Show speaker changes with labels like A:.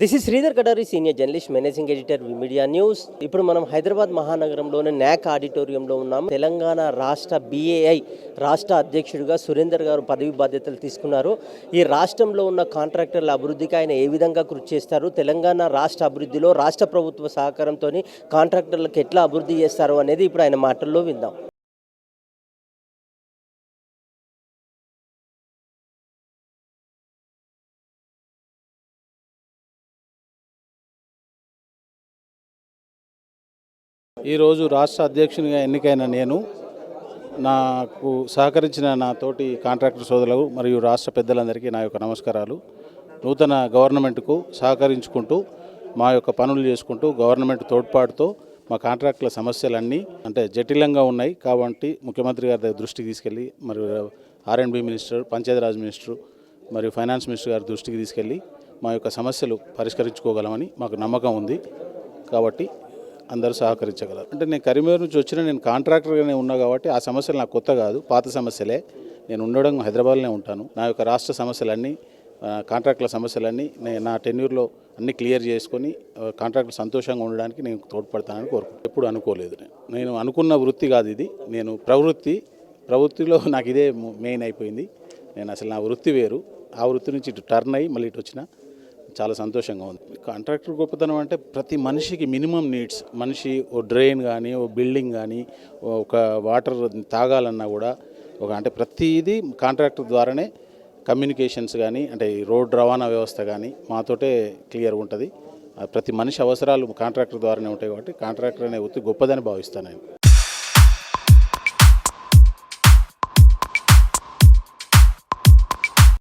A: This is Sridhar Kadari senior journalist managing editor media news ఇప్పుడు మనం హైదరాబాద్ మహానగరంలోని న్యాక్ ఆడిటోరియంలో ఉన్నాం తెలంగాణ రాష్ట్ర బీఏఐ రాష్ట్ర అధ్యక్షుడిగా సురేందర్ గారు పదవి బాధ్యతలు తీసుకున్నారు. ఈ రాష్ట్రంలో ఉన్న కాంట్రాక్టర్ల అభివృద్ధికి ఆయన ఏ విధంగా కృషి చేస్తారు? తెలంగాణ రాష్ట్ర అభివృద్ధిలో రాష్ట్ర ప్రభుత్వ సహకారంతో కాంట్రాక్టర్లకు ఎట్లా అభివృద్ధి చేస్తారు అనేది ఇప్పుడు ఆయన మాటల్లో విందాం.
B: ఈరోజు రాష్ట్ర అధ్యక్షునిగా ఎన్నికైన నేను నాకు సహకరించిన నా తోటి కాంట్రాక్టర్ సోదరులు మరియు రాష్ట్ర పెద్దలందరికీ నా యొక్క నమస్కారాలు. నూతన గవర్నమెంట్కు సహకరించుకుంటూ మా యొక్క పనులు చేసుకుంటూ గవర్నమెంట్ తోడ్పాటుతో మా కాంట్రాక్టుల సమస్యలన్నీ అంటే జటిలంగా ఉన్నాయి కాబట్టి ముఖ్యమంత్రి గారి దగ్గర దృష్టికి తీసుకెళ్ళి మరియు R and B minister Panchayatiraj minister మరియు ఫైనాన్స్ మినిస్టర్ గారి దృష్టికి తీసుకెళ్ళి మా యొక్క సమస్యలు పరిష్కరించుకోగలమని మాకు నమ్మకం ఉంది. కాబట్టి అందరూ సహకరించగలరు. అంటే నేను కరీంనగర్ నుంచి వచ్చిన నేను కాంట్రాక్టర్గానే ఉన్నా కాబట్టి ఆ సమస్యలు నాకు కొత్త కాదు పాత సమస్యలే. నేను ఉండడం హైదరాబాద్లోనే ఉంటాను. నా యొక్క రాష్ట్ర సమస్యలన్నీ కాంట్రాక్టుల సమస్యలన్నీ నేను నా టెన్యూర్లో అన్ని క్లియర్ చేసుకొని కాంట్రాక్టులు సంతోషంగా ఉండడానికి నేను తోడ్పడతానని కోరుకుంటాను ఎప్పుడు అనుకోలేదు నేను. నేను అనుకున్న వృత్తి కాదు ఇది. నేను ప్రవృత్తి ప్రవృత్తిలో నాకు ఇదే మెయిన్ అయిపోయింది. నేను అసలు నా వృత్తి వేరు. ఆ వృత్తి నుంచి ఇటు టర్న్ అయ్యి మళ్ళీ ఇటు వచ్చిన చాలా సంతోషంగా ఉంది. కాంట్రాక్టర్ గొప్పతనం అంటే ప్రతి మనిషికి మినిమం నీడ్స్. మనిషి ఓ డ్రైన్ కానీ ఓ బిల్డింగ్ కానీ ఒక వాటర్ తాగాలన్నా కూడా ఒక అంటే ప్రతిదీ కాంట్రాక్టర్ ద్వారానే కమ్యూనికేషన్స్ కానీ అంటే ఈ రోడ్ రవాణా వ్యవస్థ కానీ మాతోటే క్లియర్గా ఉంటుంది. ప్రతి మనిషి అవసరాలు కాంట్రాక్టర్ ద్వారానే ఉంటాయి కాబట్టి కాంట్రాక్టర్ అనే వృత్తి గొప్పదని భావిస్తాను నేను.